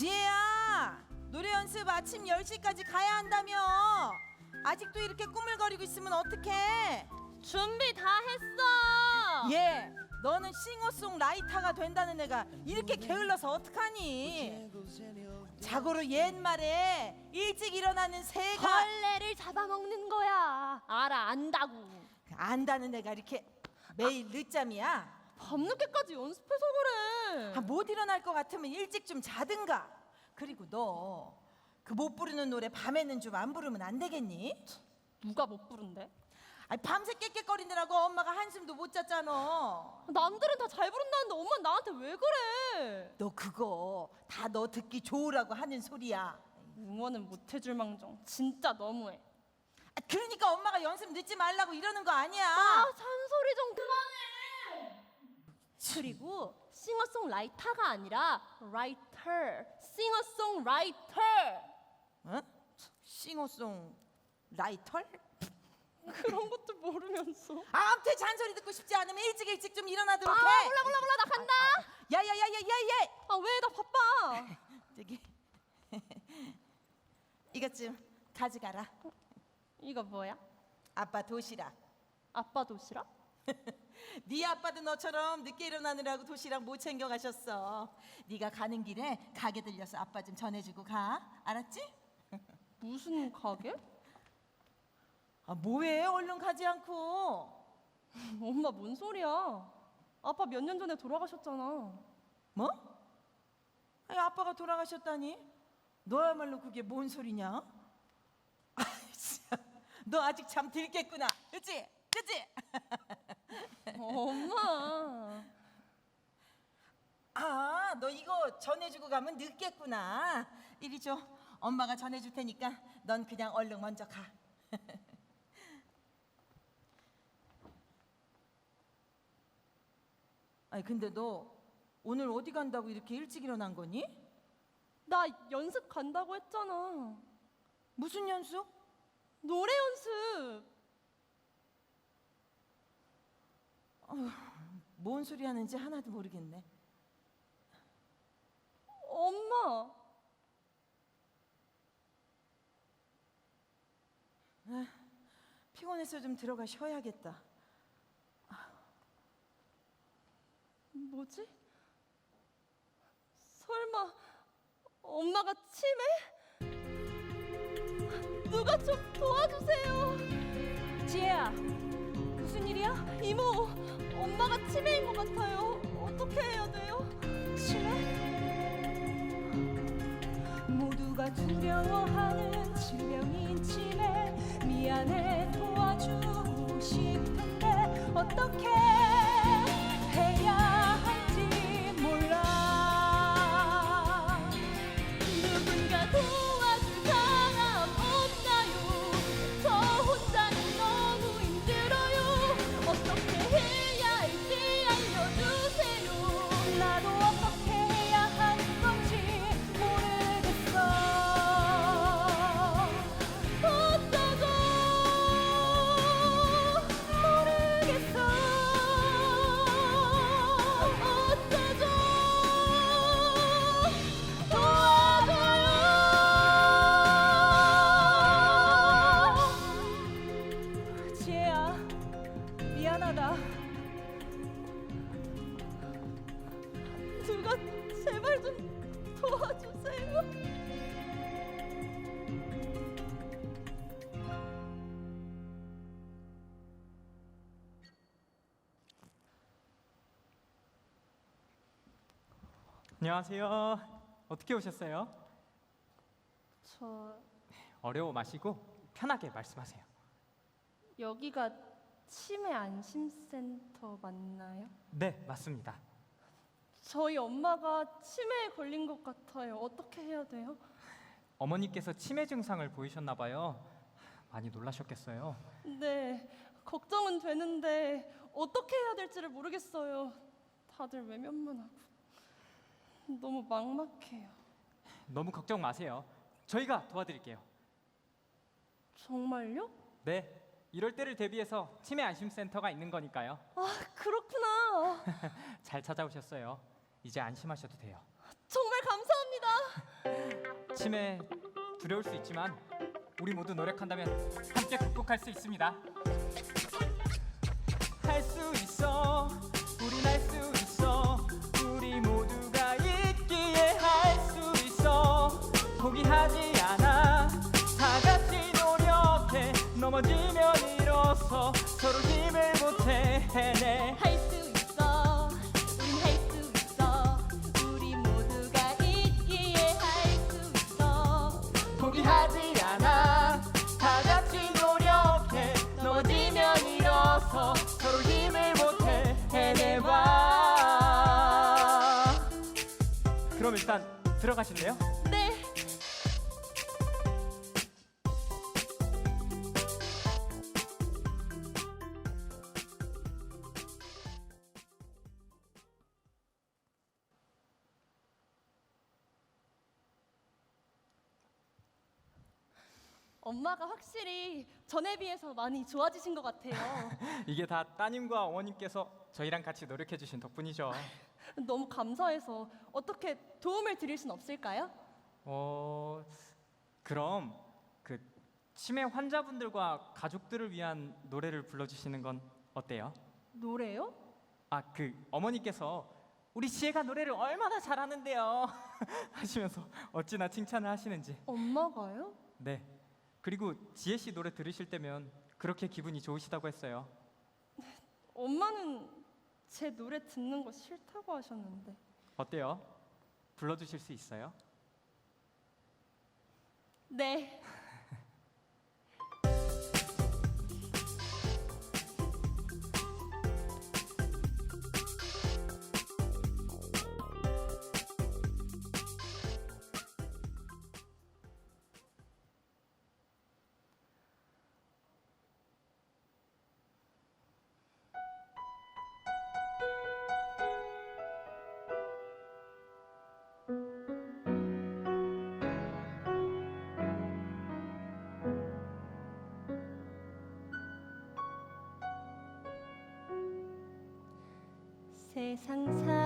지혜야 노래 연습 아침 10시까지 가야 한다며 아직도 이렇게 꾸물거리고 있으면 어떡해 준비 다 했어. 얘 너는 싱어송라이터가 된다는 애가 이렇게 게을러서 어떡하니 자고로 옛말에 일찍 일어나는 새가 벌레를 잡아먹는 거야. 알아 안다고. 안다는 애가 이렇게 매일 늦잠이야 밤늦게까지 연습해서 그래. 아, 못 일어날 것 같으면 일찍 좀 자든가 그리고 너 그 못 부르는 노래 밤에는 좀 안 부르면 안 되겠니? 누가 못 부른대? 아니 밤새 깨깨거리느라고 엄마가 한숨도 못 잤잖아. 남들은 다 잘 부른다는데 엄마 나한테 왜 그래? 너 그거 다 너 듣기 좋으라고 하는 소리야. 응원은 못 해줄 망정. 진짜 너무해. 아, 그러니까 엄마가 연습 늦지 말라고 이러는 거 아니야. 아 잔소리 좀 그만해. 그리고 싱어송라이터가 아니라 라이터. 싱어송라이터. 어? 싱어송 라이털? 그런 것도 모르면서. 아, 아무튼 잔소리 듣고 싶지 않으면 일찍 일찍 좀 일어나도록 아 해. 몰라 몰라 몰라 나 간다. 야야야야야야. 아 왜 나 바빠. 저기 이것 좀 가져가라. 이거 뭐야? 아빠 도시락. 아빠 도시락? 네 아빠도 너처럼 늦게 일어나느라고 도시락 못 챙겨 가셨어. 네가 가는 길에 가게 들려서 아빠 좀 전해주고 가. 알았지? 무슨 가게? 아 뭐해? 얼른 가지 않고. 엄마 뭔 소리야? 아빠 몇 년 전에 돌아가셨잖아. 뭐? 아니 아빠가 돌아가셨다니? 너야말로 그게 뭔 소리냐? 아, 진짜. 너 아직 잠 들겠구나. 그치? 그치? 엄마. 아, 너 이거 전해주고 가면 늦겠구나. 이리 줘. 엄마가 전해줄 테니까 넌 그냥 얼른 먼저 가. 아니 근데 너 오늘 어디 간다고 이렇게 일찍 일어난 거니? 나 연습 간다고 했잖아. 무슨 연습? 노래 연습. 뭔 소리 하는지 하나도 모르겠네. 엄마. 피곤해서 좀 들어가 쉬어야겠다. 뭐지? 설마 엄마가 치매? 누가 좀 도와주세요. 지혜야, 무슨 일이야? 이모, 엄마가 치매인 것 같아요. 어떻게 해야 돼요? 치매 모두가 두려워하는 질병인 치매 미안해 도와주고 싶은데 어떻게 해야 안녕하세요. 어떻게 오셨어요? 저 어려워 마시고 편하게 말씀하세요. 여기가 치매 안심센터 맞나요? 네, 맞습니다. 저희 엄마가 치매에 걸린 것 같아요. 어떻게 해야 돼요? 어머니께서 치매 증상을 보이셨나 봐요. 많이 놀라셨겠어요. 네, 걱정은 되는데 어떻게 해야 될지를 모르겠어요. 다들 외면만 하고 너무 막막해요. 너무 걱정 마세요. 저희가 도와드릴게요. 정말요? 네, 이럴 때를 대비해서 치매 안심센터가 있는 거니까요. 아, 그렇구나. 잘 찾아오셨어요. 이제 안심하셔도 돼요. 정말 감사합니다. 치매 두려울 수 있지만 우리 모두 노력한다면 함께 극복할 수 있습니다. 할 수 있어, 넘어지면 일어서 서로 힘을 보태 해내. 할 수 있어. 우린 할 수 있어. 우리 모두가 있기에 할 수 있어. 포기하지 않아. 다 같이 노력해. 넘어지면 일어서 서로 힘을 보태 해내봐. 그럼 일단 들어가실래요? 엄마가 확실히 전에 비해서 많이 좋아지신 것 같아요. 이게 다 따님과 어머님께서 저희랑 같이 노력해 주신 덕분이죠 너무 감사해서 어떻게 도움을 드릴 순 없을까요? 어 그럼 그 치매 환자분들과 가족들을 위한 노래를 불러주시는 건 어때요? 노래요? 아 그 어머니께서 우리 지혜가 노래를 얼마나 잘하는데요 하시면서 어찌나 칭찬을 하시는지 엄마가요? 네 그리고 지혜 씨 노래 들으실 때면 그렇게 기분이 좋으시다고 했어요 엄마는 제 노래 듣는 거 싫다고 하셨는데. 어때요? 불러주실 수 있어요? 네. 세상 살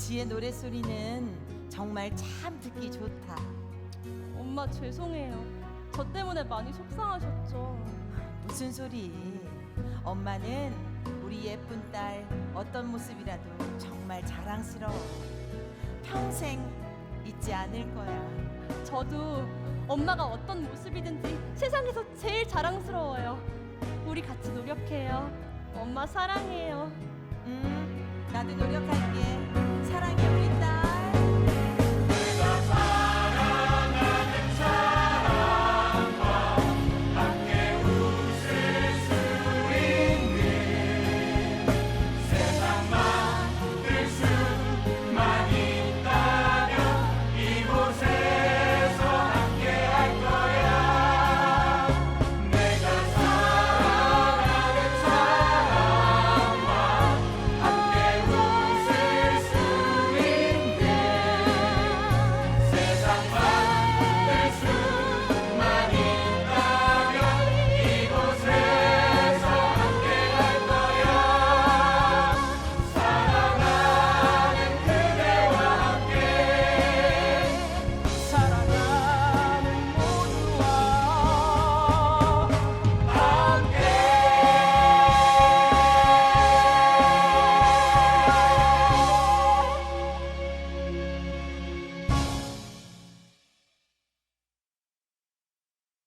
지혜 노래 소리는 정말 참 듣기 좋다. 엄마 죄송해요 저 때문에 많이 속상하셨죠 무슨 소리? 엄마는 우리 예쁜 딸 어떤 모습이라도 정말 자랑스러워. 평생 잊지 않을 거야. 저도 엄마가 어떤 모습이든지 세상에서 제일 자랑스러워요. 우리 같이 노력해요. 엄마 사랑해요. 음, 나도 노력할게. 사랑해 우리 딸.